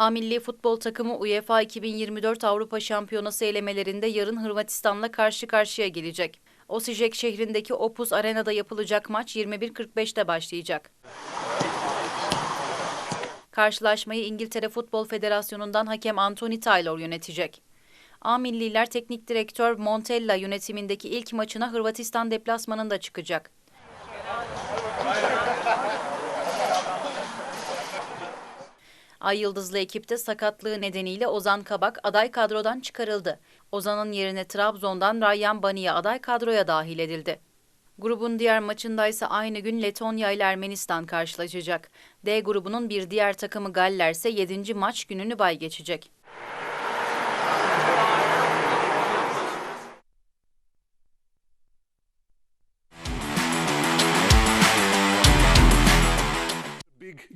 A milli futbol takımı UEFA 2024 Avrupa Şampiyonası elemelerinde yarın Hırvatistan'la karşı karşıya gelecek. Osijek şehrindeki Opus Arena'da yapılacak maç 21.45'te başlayacak. Karşılaşmayı İngiltere Futbol Federasyonu'ndan hakem Anthony Taylor yönetecek. A Milliler Teknik Direktör Montella yönetimindeki ilk maçına Hırvatistan deplasmanında çıkacak. Ay Yıldızlı ekipte sakatlığı nedeniyle Ozan Kabak aday kadrodan çıkarıldı. Ozan'ın yerine Trabzon'dan Ryan Baniye aday kadroya dahil edildi. Grubun diğer maçında ise aynı gün Letonya ile Ermenistan karşılaşacak. D grubunun bir diğer takımı Galler ise 7. maç gününü bay geçecek.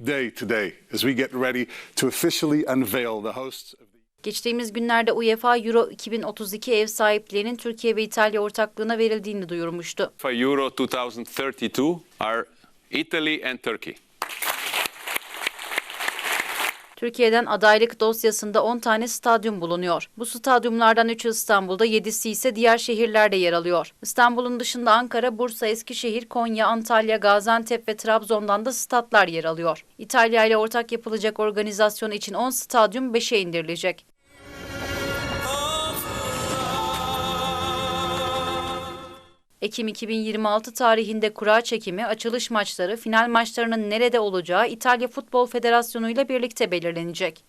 Day today as we get ready to officially unveil the hosts of the Geçtiğimiz günlerde UEFA Euro 2032 ev sahipliğinin Türkiye ve İtalya ortaklığına verildiğini duyurmuştu. for Euro 2032 are Italy and Turkey. Türkiye'den adaylık dosyasında 10 tane stadyum bulunuyor. Bu stadyumlardan 3'ü İstanbul'da, 7'si ise diğer şehirlerde yer alıyor. İstanbul'un dışında Ankara, Bursa, Eskişehir, Konya, Antalya, Gaziantep ve Trabzon'dan da statlar yer alıyor. İtalya ile ortak yapılacak organizasyon için 10 stadyum 5'e indirilecek. Ekim 2026 tarihinde kura çekimi, açılış maçları, final maçlarının nerede olacağı İtalya Futbol Federasyonu ile birlikte belirlenecek.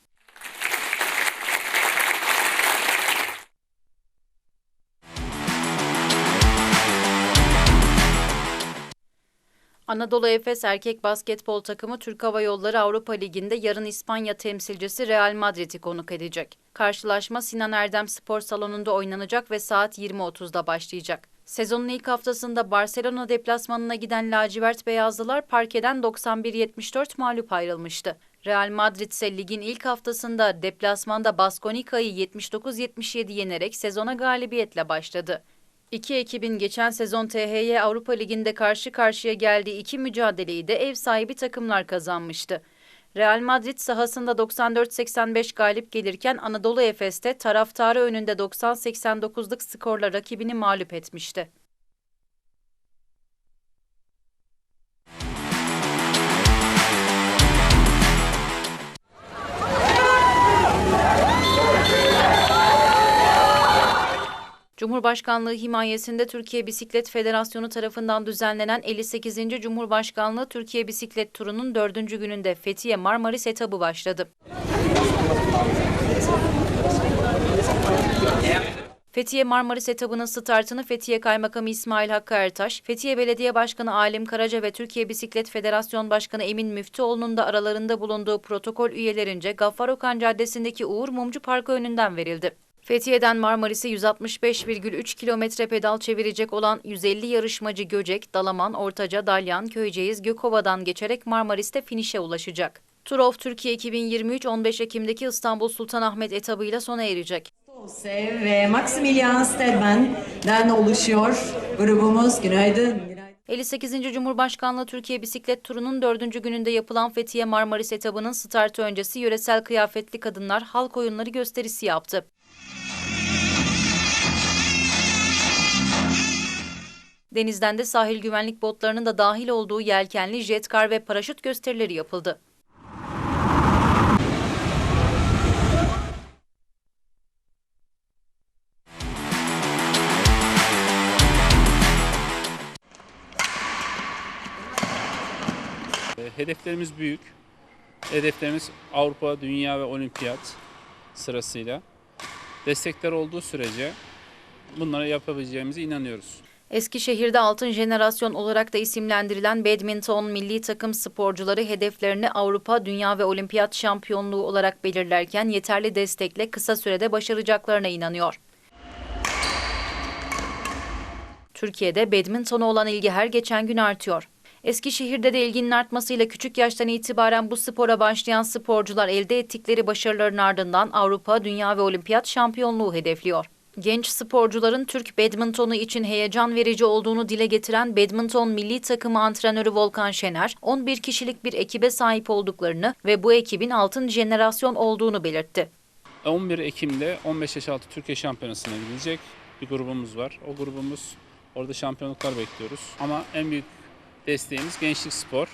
Anadolu Efes erkek basketbol takımı Türk Hava Yolları Avrupa Ligi'nde yarın İspanya temsilcisi Real Madrid'i konuk edecek. Karşılaşma Sinan Erdem Spor Salonu'nda oynanacak ve saat 20.30'da başlayacak. Sezonun ilk haftasında Barcelona deplasmanına giden lacivert beyazlılar parkeden 91-74 mağlup ayrılmıştı. Real Madrid ise ligin ilk haftasında deplasmanda Baskonika'yı 79-77 yenerek sezona galibiyetle başladı. İki ekibin geçen sezon THY Avrupa Ligi'nde karşı karşıya geldiği iki mücadeleyi de ev sahibi takımlar kazanmıştı. Real Madrid sahasında 94-85 galip gelirken Anadolu Efes'te taraftarı önünde 90-89'luk skorla rakibini mağlup etmişti. Cumhurbaşkanlığı himayesinde Türkiye Bisiklet Federasyonu tarafından düzenlenen 58. Cumhurbaşkanlığı Türkiye Bisiklet Turu'nun dördüncü gününde Fethiye Marmaris etabı başladı. Fethiye Marmaris etabının startını Fethiye Kaymakamı İsmail Hakkı Ertaş, Fethiye Belediye Başkanı Alim Karaca ve Türkiye Bisiklet Federasyon Başkanı Emin Müftüoğlu'nun da aralarında bulunduğu protokol üyelerince Gaffar Okan Caddesi'ndeki Uğur Mumcu Parkı önünden verildi. Fethiye'den Marmaris'e 165,3 kilometre pedal çevirecek olan 150 yarışmacı Göcek, Dalaman, Ortaca, Dalyan, Köyceğiz, Gökova'dan geçerek Marmaris'te finişe ulaşacak. Tour of Türkiye 2023 15 Ekim'deki İstanbul Sultanahmet etabıyla sona erecek. Ve Maximilian Stedman'den oluşuyor grubumuz. Günaydın. Günaydın. 58. Cumhurbaşkanlığı Türkiye Bisiklet Turu'nun dördüncü gününde yapılan Fethiye Marmaris etabının startı öncesi yöresel kıyafetli kadınlar halk oyunları gösterisi yaptı. Denizden de sahil güvenlik botlarının da dahil olduğu yelkenli, jetkar ve paraşüt gösterileri yapıldı. E, Hedeflerimiz büyük. Hedeflerimiz Avrupa, Dünya ve Olimpiyat sırasıyla. Destekler olduğu sürece bunları yapabileceğimize inanıyoruz. Eskişehir'de altın jenerasyon olarak da isimlendirilen badminton milli takım sporcuları hedeflerini Avrupa, Dünya ve Olimpiyat şampiyonluğu olarak belirlerken yeterli destekle kısa sürede başaracaklarına inanıyor. Türkiye'de badmintona olan ilgi her geçen gün artıyor. Eskişehir'de de ilginin artmasıyla küçük yaştan itibaren bu spora başlayan sporcular elde ettikleri başarıların ardından Avrupa, Dünya ve Olimpiyat şampiyonluğu hedefliyor. Genç sporcuların Türk badmintonu için heyecan verici olduğunu dile getiren badminton milli takımı antrenörü Volkan Şener, 11 kişilik bir ekibe sahip olduklarını ve bu ekibin altın jenerasyon olduğunu belirtti. 11 Ekim'de 15 yaş altı Türkiye Şampiyonası'na gidecek bir grubumuz var. O grubumuz orada şampiyonluklar bekliyoruz. Ama en büyük desteğimiz Gençlik Spor.